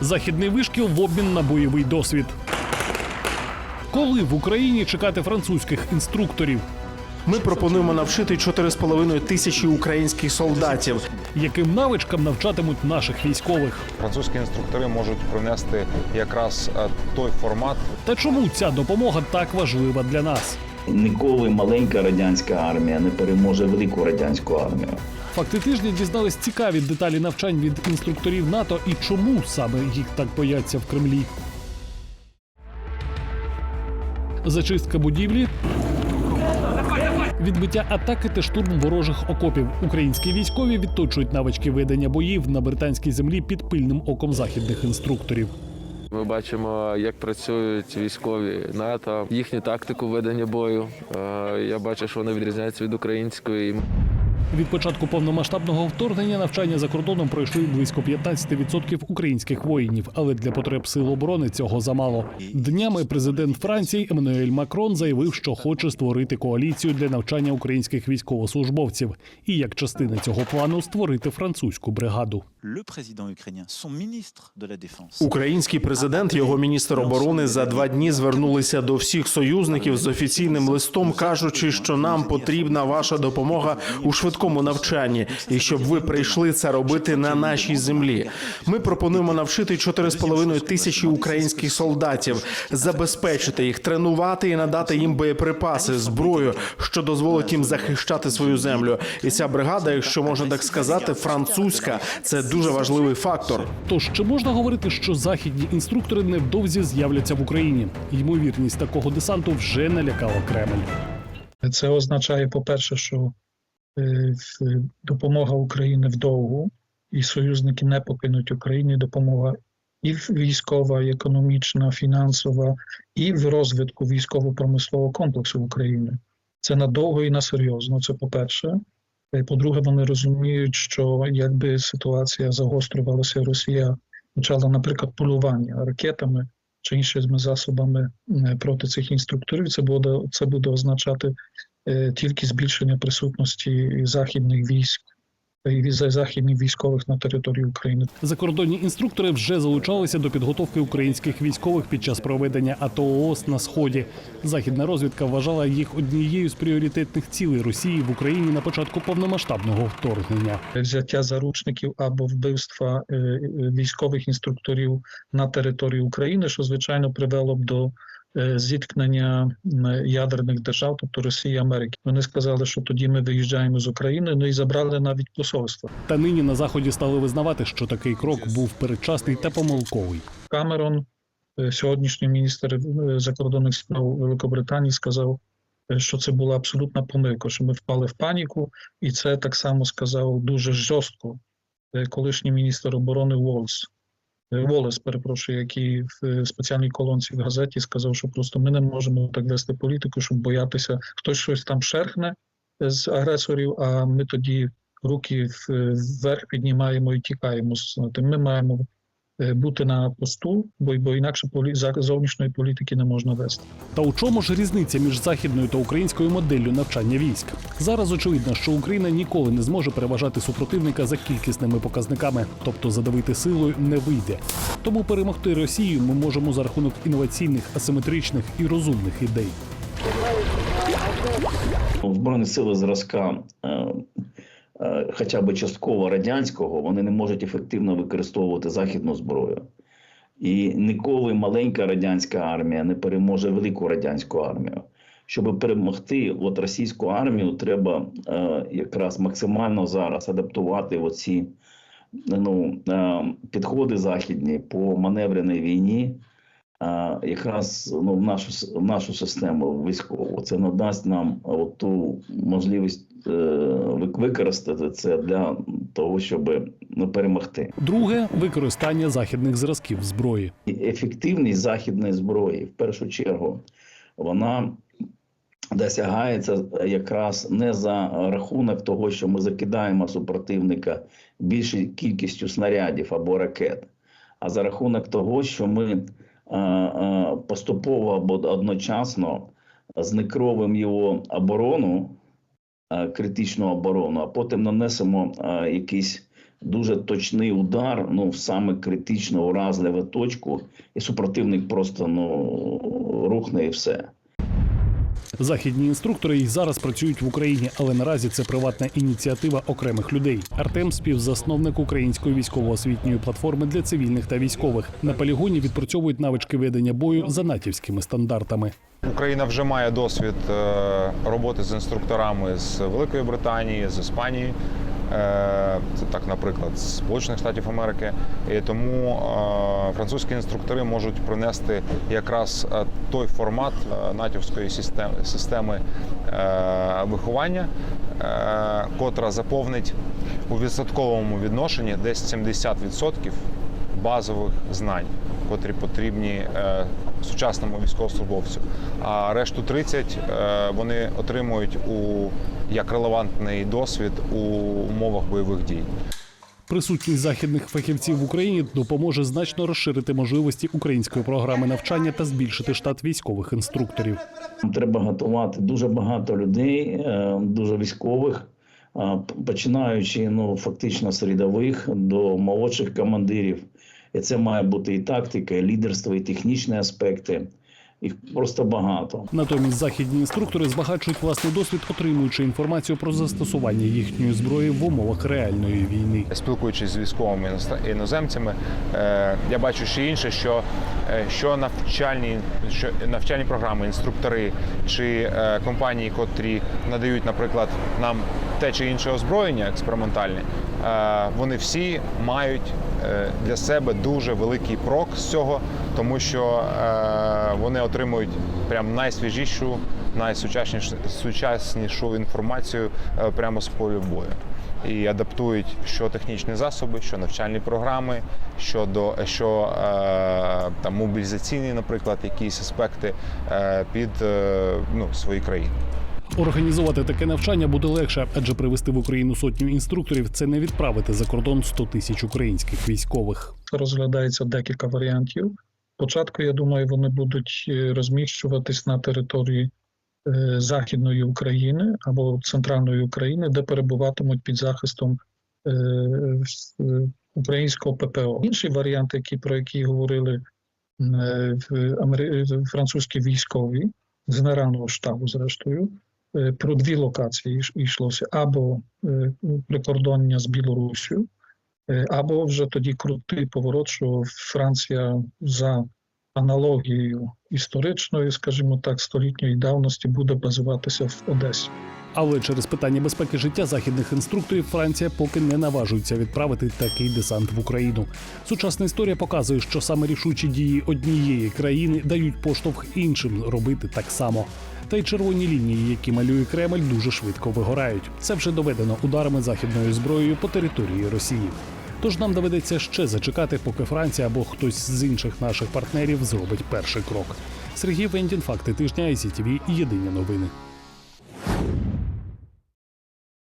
Західний вишкіл в обмін на бойовий досвід. Коли в Україні чекати французьких інструкторів? Ми пропонуємо навчити 4,5 тисячі українських солдатів. Яким навичкам навчатимуть наших військових? Французькі інструктори можуть принести якраз е, той формат, Та чому ця допомога так важлива для нас? Ніколи маленька радянська армія не переможе велику радянську армію. Факти тижня дізнались цікаві деталі навчань від інструкторів НАТО і чому саме їх так бояться в Кремлі. Зачистка будівлі. Відбиття атаки та штурм ворожих окопів. Українські військові відточують навички ведення боїв на британській землі під пильним оком західних інструкторів. Ми бачимо, як працюють військові НАТО, їхню тактику ведення бою. Е, Я бачу, що вона відрізняється від української. Від початку повномасштабного вторгнення навчання за кордоном пройшли близько 15% українських воїнів, але для потреб сил оборони цього замало. Днями президент Франції Еммануель Макрон заявив, що хоче створити коаліцію для навчання українських військовослужбовців, і як частина цього плану створити французьку бригаду. Український президент, його міністр оборони за два дні звернулися до всіх союзників з офіційним листом, кажучи, що нам потрібна ваша допомога у швидкому навчанні, і щоб ви прийшли це робити на нашій землі. Ми пропонуємо навчити 4,5 тисячі українських солдатів, забезпечити їх, тренувати і надати їм боєприпаси, зброю, що дозволить їм захищати свою землю. І ця бригада, якщо можна так сказати, французька, це дуже важливий фактор. Тож чи можна говорити, що західні інструктори невдовзі з'являться в Україні? Ймовірність такого десанту вже налякала Кремль. Це означає, по-перше, що е, в- допомога України вдовгу, і союзники не покинуть Україні. Допомога і військова, і економічна, фінансова, і в розвитку військово-промислового комплексу України. Це надовго і на серйозно. Це по-перше. Е, По-друге, вони розуміють, що якби ситуація загострювалася, Росія почала, наприклад, полювання ракетами чи іншими засобами е, проти цих інструкторів, це буде це буде означати е, тільки збільшення присутності західних військ і віз- західних військових на території України. Закордонні інструктори вже залучалися до підготовки українських військових під час проведення АТО ООС на сході. Західна розвідка вважала їх однією з пріоритетних цілей Росії в Україні на початку повномасштабного вторгнення. Взяття заручників або вбивства е, е, військових інструкторів на території України, що звичайно привело б до е, зіткнення ядерних держав, тобто Росії і Америки. Вони сказали, що тоді ми виїжджаємо з України, ну і забрали навіть посольство. Та нині на заході стали визнавати, що такий крок був передчасний та помилковий. Камерон, е, сьогоднішній міністр е, закордонних справ Великобританії, сказав, е, що це була абсолютна помилка, що ми впали в паніку, і це так само сказав дуже жорстко е, колишній міністр оборони Волс. Е, Волес, перепрошую, який в е, спеціальній колонці в газеті сказав, що просто ми не можемо так вести політику, щоб боятися, хтось щось там шерхне з агресорів, а ми тоді руки вверх піднімаємо і тікаємо. Ми маємо е, бути на посту, бо, бо інакше полі... зовнішньої політики не можна вести. Та у чому ж різниця між західною та українською моделлю навчання військ? Зараз очевидно, що Україна ніколи не зможе переважати супротивника за кількісними показниками, тобто задавити силою не вийде. Тому перемогти Росію ми можемо за рахунок інноваційних, асиметричних і розумних ідей. Збройні сили зразка, е, е, хоча б частково радянського, вони не можуть ефективно використовувати західну зброю. І ніколи маленька радянська армія не переможе велику радянську армію. Щоб перемогти от російську армію, треба е, якраз максимально зараз адаптувати оці ну, е, підходи західні по маневреній війні, е, якраз ну, в нашу, в нашу систему військову. Це надасть нам от ту можливість е, використати це для того, щоб ну, перемогти. Друге використання західних зразків зброї. Ефективність західної зброї в першу чергу вона досягається якраз не за рахунок того, що ми закидаємо супротивника більшою кількістю снарядів або ракет, а за рахунок того, що ми поступово або одночасно зникровим його оборону, е, критичну оборону, а потім нанесемо е, якийсь дуже точний удар, ну в саме критично уразливу точку, і супротивник просто ну рухне і все. Західні інструктори й зараз працюють в Україні, але наразі це приватна ініціатива окремих людей. Артем співзасновник української військово-освітньої платформи для цивільних та військових. На полігоні відпрацьовують навички ведення бою за натівськими стандартами. Україна вже має досвід е, роботи з інструкторами з Великої Британії, з Іспанії. Е, Це так, наприклад, з Сполучених Штатів Америки. І тому е, французькі інструктори можуть принести якраз е, той формат натівської системи, виховання, котра заповнить у відсотковому відношенні десь 70% базових знань, котрі потрібні е, сучасному військовослужбовцю. А решту 30 е, вони отримують у як релевантний досвід у умовах бойових дій. Присутність західних фахівців в Україні допоможе значно розширити можливості української програми навчання та збільшити штат військових інструкторів. Треба готувати дуже багато людей, е, дуже військових, починаючи ну фактично з рядових до молодших командирів. І це має бути і тактика, і лідерство, і технічні аспекти. Їх просто багато. Натомість західні інструктори збагачують власний досвід, отримуючи інформацію про застосування їхньої зброї в умовах реальної війни. Спілкуючись з військовими іноземцями, е, я бачу ще інше, що, е, що навчальні, що навчальні програми, інструктори чи е, компанії, котрі надають, наприклад, нам те чи інше озброєння експериментальне, вони всі мають для себе дуже великий прок з цього, тому що е, вони отримують прям найсвіжішу, найсучаснішу сучаснішу інформацію е, прямо з полю бою і адаптують що технічні засоби, що навчальні програми, щодо що е, там мобілізаційні, наприклад, якісь аспекти е, під е, ну, свої країни. Організувати таке навчання буде легше, адже привезти в Україну сотню інструкторів це не відправити за кордон 100 тисяч українських військових. розглядається декілька варіантів. Спочатку, я думаю, вони будуть е, розміщуватись на території е, Західної України або Центральної України, де перебуватимуть під захистом е, українського ППО. Інший варіант, який, про який говорили французькі військові з Генерального штабу, зрештою, про дві локації йшлося: або е, прикордоння з Білоруссю, Е, Або вже тоді крутий поворот, що Франція за аналогією історичною, скажімо так, столітньої давності буде базуватися в Одесі. Але через питання безпеки життя західних інструкторів Франція поки не наважується відправити такий десант в Україну. Сучасна історія показує, що саме рішучі дії однієї країни дають поштовх іншим робити так само. Та й червоні лінії, які малює Кремль, дуже швидко вигорають. Це вже доведено ударами західною зброєю по території Росії. Тож нам доведеться ще зачекати, поки Франція або хтось з інших наших партнерів зробить перший крок. Сергій Вендін, факти тижня ICTV, Єдині новини.